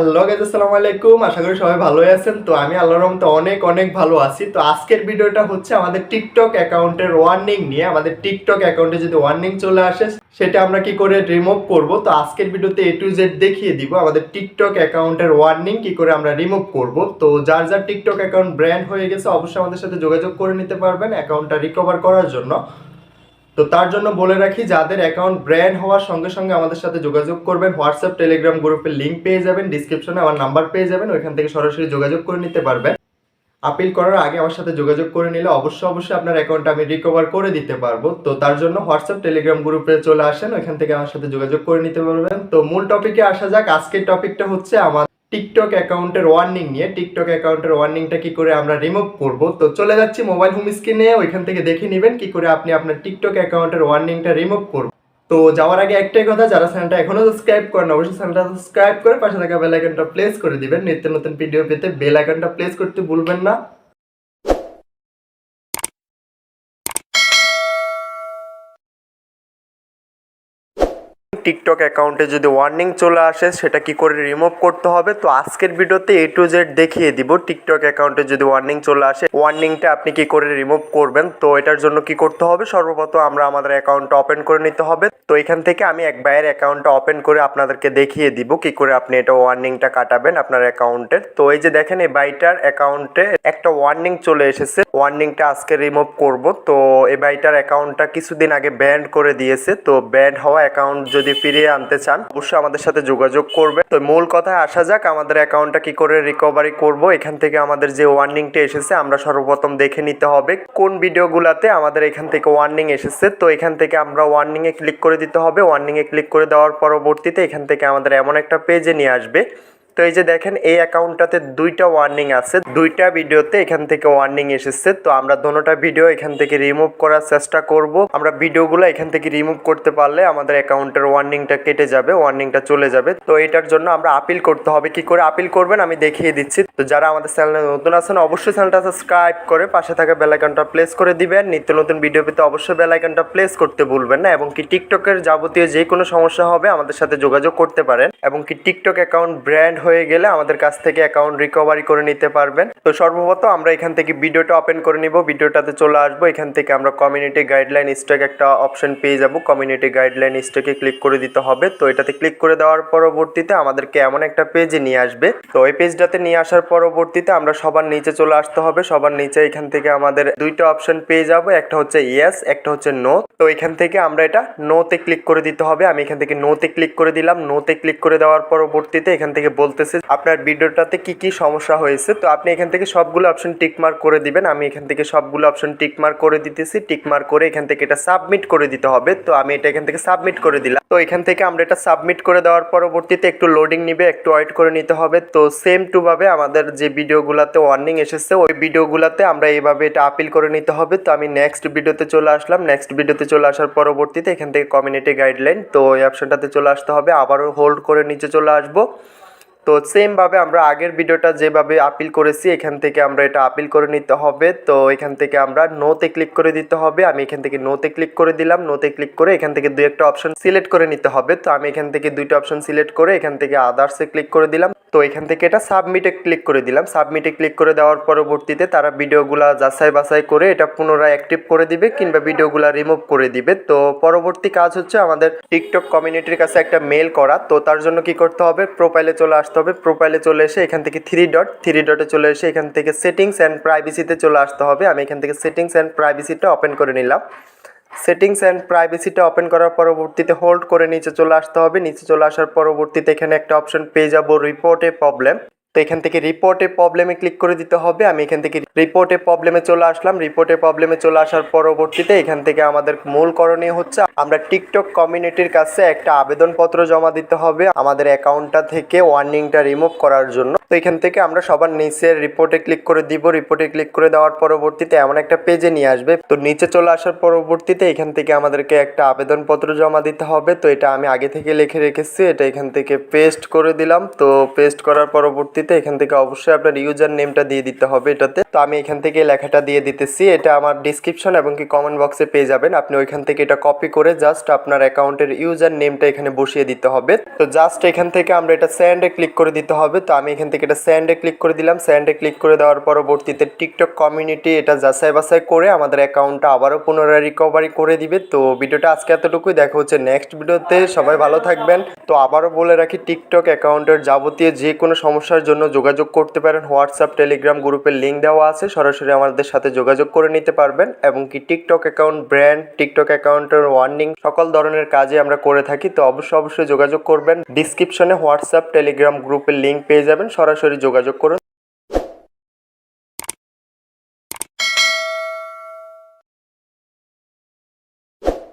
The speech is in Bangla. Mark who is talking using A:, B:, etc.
A: হ্যালো গাইজ আসসালামু আলাইকুম। আশা করি সবাই ভালোই আছেন। তো আমি আল্লাহর রহমতে অনেক অনেক ভালো আছি। তো আজকের ভিডিওটা হচ্ছে আমাদের টিকটক অ্যাকাউন্টের ওয়ার্নিং নিয়ে। আমাদের টিকটক অ্যাকাউন্টে যদি ওয়ার্নিং চলে আসে, সেটা আমরা কি করে রিমুভ করব? তো আজকের ভিডিওতে এ টু জেড দেখিয়ে দিব আমাদের টিকটক অ্যাকাউন্টের ওয়ার্নিং কি করে আমরা রিমুভ করব। তো যার যার টিকটক অ্যাকাউন্ট ব্র্যান্ড হয়ে গেছে, অবশ্যই আমাদের সাথে যোগাযোগ করে নিতে পারবেন অ্যাকাউন্টটা রিকভার করার জন্য। তো তার জন্য বলে রাখি, যাদের অ্যাকাউন্ট ব্র্যান্ড হওয়ার সঙ্গে সঙ্গে আমাদের সাথে যোগাযোগ করবেন হোয়াটসঅ্যাপ টেলিগ্রাম গ্রুপের লিঙ্ক পেয়ে যাবেন ডিসক্রিপশনে আমার নাম্বার পেয়ে যাবেন, ওইখান থেকে সরাসরি যোগাযোগ করে নিতে পারবেন। আপিল করার আগে আমার সাথে যোগাযোগ করে নিলে অবশ্যই অবশ্যই আপনার অ্যাকাউন্টটা আমি রিকভার করে দিতে পারব। তো তার জন্য হোয়াটসঅ্যাপ টেলিগ্রাম গ্রুপে চলে আসেন, ওইখান থেকে আমার সাথে যোগাযোগ করে নিতে পারবেন। তো মূল টপিকে আসা যাক, আজকের টপিকটা হচ্ছে আমার টিকটক অ্যাকাউন্টের ওয়ার্নিং নিয়ে টিকটক অ্যাকাউন্টের ওয়ার্নিংটা কি করে আমরা রিমুভ করব? তো চলে যাচ্ছি মোবাইল হোম স্ক্রিনে ওইখান থেকে দেখে নেবেন কি করে আপনি আপনার টিকটক অ্যাকাউন্টের ওয়ার্নিংটা রিমুভ করব। তো যাওয়ার আগে একটাই কথা, যারা চ্যানেলটা এখনও সাবস্ক্রাইব করেন অবশ্যই চ্যানেলটা সাবস্ক্রাইব করে পাশে থাকা বেল আইকনটা প্লেস করে দিবেন। নিত্য নতুন ভিডিও পেতে বেল আইকনটা প্লেস করতে ভুলবেন না। টিকটক অ্যাকাউন্টে যদি ওয়ার্নিং চলে আসে, সেটা কি করে রিমুভ করতে হবে? তো আজকের ভিডিওতে এ টু জেড দেখিয়ে দিব টিকটক অ্যাকাউন্টে যদি ওয়ার্নিং চলে আসে ওয়ার্নিংটা আপনি কি করে রিমুভ করবেন? তো এটার জন্য কি করতে হবে? সর্বপ্রথম আমরা আমাদের অ্যাকাউন্টটা ওপেন করে নিতে হবে। তো এখান থেকে আমি এক ভাইয়ের অ্যাকাউন্টটা ওপেন করে আপনাদেরকে দেখিয়ে দিব কি করে আপনি এটা ওয়ার্নিংটা কাটাবেন আপনার অ্যাকাউন্টের তো এই যে দেখেন, এই বাইটার অ্যাকাউন্টে একটা ওয়ার্নিং চলে এসেছে। ওয়ার্নিংটা আজকে রিমুভ করব। তো এই বাইটার অ্যাকাউন্টটা কিছুদিন আগে ব্যান্ড করে দিয়েছে। তো ব্যান্ড হওয়া অ্যাকাউন্ট যদি ফিরিয়ে আনতে চান, অবশ্যই আমাদের সাথে যোগাযোগ করবে তো মূল কথায় আসা যাক, আমাদের অ্যাকাউন্টটা কি করে রিকভারি করব। এখান থেকে আমাদের যে ওয়ার্নিংটা এসেছে, আমরা সর্বপ্রথম দেখে নিতে হবে কোন ভিডিওগুলোতে আমাদের এখান থেকে ওয়ার্নিং এসেছে। তো এখান থেকে আমরা ওয়ার্নিংয়ে ক্লিক করে দিতে হবে। ওয়ার্নিংয়ে ক্লিক করে দেওয়ার পরবর্তীতে এখান থেকে আমাদের এমন একটা পেজে নিয়ে আসবে। তো এই যে দেখেন, এই অ্যাকাউন্টটাতে দুইটা ওয়ার্নিং আছে। দুইটা ভিডিওতে এখান থেকে ওয়ার্নিং এসেছে। তো আমরা দোনোটা ভিডিও এখান থেকে রিমুভ করার চেষ্টা করব। আমরা ভিডিওগুলো এখান থেকে রিমুভ করতে পারলে আমাদের অ্যাকাউন্টের ওয়ার্নিংটা কেটে যাবে ওয়ার্নিংটা চলে যাবে। তো এটার জন্য আমরা আপিল করতে হবে। কি করে আপিল করবেন আমি দেখিয়ে দিচ্ছি। তো যারা আমাদের চ্যানেলে নতুন আছেন, অবশ্যই চ্যানেলটা সাবস্ক্রাইব করে পাশে থাকা বেল আইকনটা প্লেস করে দিবেন। নিত্য নতুন ভিডিও পেতে অবশ্যই বেল আইকনটা প্লেস করতে ভুলবেন না এবং কি টিকটকের যাবতীয় যে কোনো সমস্যা হবে আমাদের সাথে যোগাযোগ করতে পারেন। এবং কি টিকটক অ্যাকাউন্ট ব্র্যান্ড হয়ে গেলে আমাদের কাছ থেকে অ্যাকাউন্ট রিকভারি করে নিতে পারবেন। তো সর্বপ্রথম আমরা এখান থেকে ভিডিওটা ওপেন করে নিব। ভিডিওটাতে চলে আসব। এখান থেকে আমরা কমিউনিটি গাইডলাইন স্টক একটা অপশন পেয়ে যাব। কমিউনিটি গাইডলাইন স্টকে ক্লিক করে দিতে হবে। তো এটাতে ক্লিক করে দেওয়ার পরবর্তীতে আমাদেরকে এমন একটা পেজে নিয়ে আসবে। তো এই পেজটাতে নিয়ে আসার পরবর্তীতে আমরা সবার নিচে চলে আসতে হবে। সবার নিচে এখান থেকে আমাদের দুইটা অপশন পেয়ে যাব। একটা হচ্ছে ইয়েস একটা হচ্ছে নো তো এখান থেকে আমরা এটা নোতে ক্লিক করে দিতে হবে। আমি এখান থেকে নোতে ক্লিক করে দিলাম। নোতে ক্লিক করে দেওয়ার পরবর্তীতে এখান থেকে বলতেছে আপনার ভিডিওটাতে কি কি সমস্যা হয়েছে, তো আপনি এখান থেকে সবগুলো অপশন টিক মার্ক করে দিবেন। আমি এখান থেকে সবগুলো অপশন টিক মার্ক করে দিতেছি। টিক মার্ক করে এখান থেকে এটা সাবমিট করে দিতে হবে। তো আমি এটা এখান থেকে সাবমিট করে দিলাম। তো এখান থেকে আমরা এটা সাবমিট করে দেওয়ার পরবর্তীতে একটু লোডিং নিবে, একটু ওয়েট করে নিতে হবে। তো সেম টু ভাবে আমাদের যে ভিডিওগুলোতে ওয়ার্নিং এসেছে, ওই ভিডিওগুলোতে আমরা এইভাবে এটা আপিল করে নিতে হবে। তো আমি নেক্সট ভিডিওতে চলে আসলাম। নেক্সট ভিডিওতে চলে আসার পরবর্তীতে এখান থেকে কমিউনিটি গাইডলাইন তো ওই অপশনটাতে চলে আসতে হবে। আবারও হোল্ড করে নিচে চলে আসব। তো সেমভাবে আমরা আগের ভিডিওটা যেভাবে আপিল করেছি, এখান থেকে আমরা এটা আপিল করে নিতে হবে। তো এখান থেকে আমরা নোতে ক্লিক করে দিতে হবে। আমি এখান থেকে নোতে ক্লিক করে দিলাম। নোতে ক্লিক করে এখান থেকে দুই একটা অপশন সিলেক্ট করে নিতে হবে। তো আমি এখান থেকে দুইটা অপশন সিলেক্ট করে এখান থেকে আদার্সে ক্লিক করে দিলাম। তো এখান থেকে এটা সাবমিটে ক্লিক করে দিলাম। সাবমিটে ক্লিক করে দেওয়ার পরবর্তীতে তারা ভিডিওগুলা যাচাই বাছাই করে এটা পুনরায় অ্যাক্টিভ করে দিবে কিংবা ভিডিওগুলা রিমুভ করে দিবে। তো পরবর্তী কাজ হচ্ছে আমাদের টিকটক কমিউনিটির কাছে একটা মেল করা। তো তার জন্য কি করতে হবে? প্রোফাইলে চলে আসতে হবে। প্রোফাইলে চলে এসে এখান থেকে থ্রি ডট থ্রি ডটে চলে এসে এখান থেকে সেটিংস অ্যান্ড প্রাইভেসিতে চলে আসতে হবে। আমি এখান থেকে সেটিংস অ্যান্ড প্রাইভেসিটা ওপেন করে নিলাম। সেটিংস অ্যান্ড প্রাইভেসিটা ওপেন করার পরবর্তীতে হোল্ড করে নিচে চলে আসতে হবে। নিচে চলে আসার পরবর্তীতে এখানে একটা অপশন পেয়ে যাব, রিপোর্টে প্রবলেম। তো এখান থেকে রিপোর্টে প্রবলেমে ক্লিক করে দিতে হবে। আমি এখান থেকে রিপোর্টে প্রবলেমে চলে আসলাম। রিপোর্টে প্রবলেমে চলে আসার পরবর্তীতে এখান থেকে আমাদের মূল করণীয় হচ্ছে, আমরা টিকটক কমিউনিটির কাছে একটা আবেদনপত্র জমা দিতে হবে আমাদের অ্যাকাউন্টটা থেকে ওয়ার্নিংটা রিমুভ করার জন্য। তো এখান থেকে আমরা সবার নিচের রিপোর্টে ক্লিক করে দিব। রিপোর্টে ক্লিক করে দেওয়ার পরবর্তীতে এমন একটা পেজে নিয়ে আসবে। তো নিচে চলে আসার পরবর্তীতে এখান থেকে আমাদেরকে একটা আবেদনপত্র জমা দিতে হবে। তো এটা আমি আগে থেকে লিখে রেখেছি। এটা এখান থেকে পেস্ট করে দিলাম। তো পেস্ট করার পরবর্তী পরবর্তীতে এখান থেকে অবশ্যই আপনার ইউজার নেমটা দিয়ে দিতে হবে এটাতে। তো আমি এখান থেকে লেখাটা দিয়ে দিতেছি। এটা আমার ডিসক্রিপশন এবং কি কমেন্ট বক্সে পেয়ে যাবেন। আপনি ওইখান থেকে এটা কপি করে জাস্ট আপনার অ্যাকাউন্টের ইউজার নেমটা এখানে বসিয়ে দিতে হবে। তো জাস্ট এখান থেকে আমরা এটা স্যান্ডে ক্লিক করে দিতে হবে। তো আমি এখান থেকে এটা স্যান্ডে ক্লিক করে দিলাম। স্যান্ডে ক্লিক করে দেওয়ার পরবর্তীতে টিকটক কমিউনিটি এটা যাচাই বাছাই করে আমাদের অ্যাকাউন্টটা আবারও পুনরায় রিকভারি করে দিবে। তো ভিডিওটা আজকে এতটুকুই। দেখা হচ্ছে নেক্সট ভিডিওতে সবাই ভালো থাকবেন। তো আবারও বলে রাখি টিকটক অ্যাকাউন্টের যাবতীয় যে কোনো সমস্যার জন্য যোগাযোগ করতে পারেন। হোয়াটসঅ্যাপ টেলিগ্রাম গ্রুপের লিঙ্ক দেওয়া আছে। সরাসরি আমাদের সাথে যোগাযোগ করে নিতে পারবেন এবং কি টিকটক অ্যাকাউন্ট ব্র্যান্ড টিকটক অ্যাকাউন্টের ওয়ার্নিং সকল ধরনের কাজে আমরা করে থাকি। তো অবশ্যই অবশ্যই যোগাযোগ করবেন। ডিসক্রিপশনে হোয়াটসঅ্যাপ টেলিগ্রাম গ্রুপের লিঙ্ক পেয়ে যাবেন। সরাসরি যোগাযোগ করুন।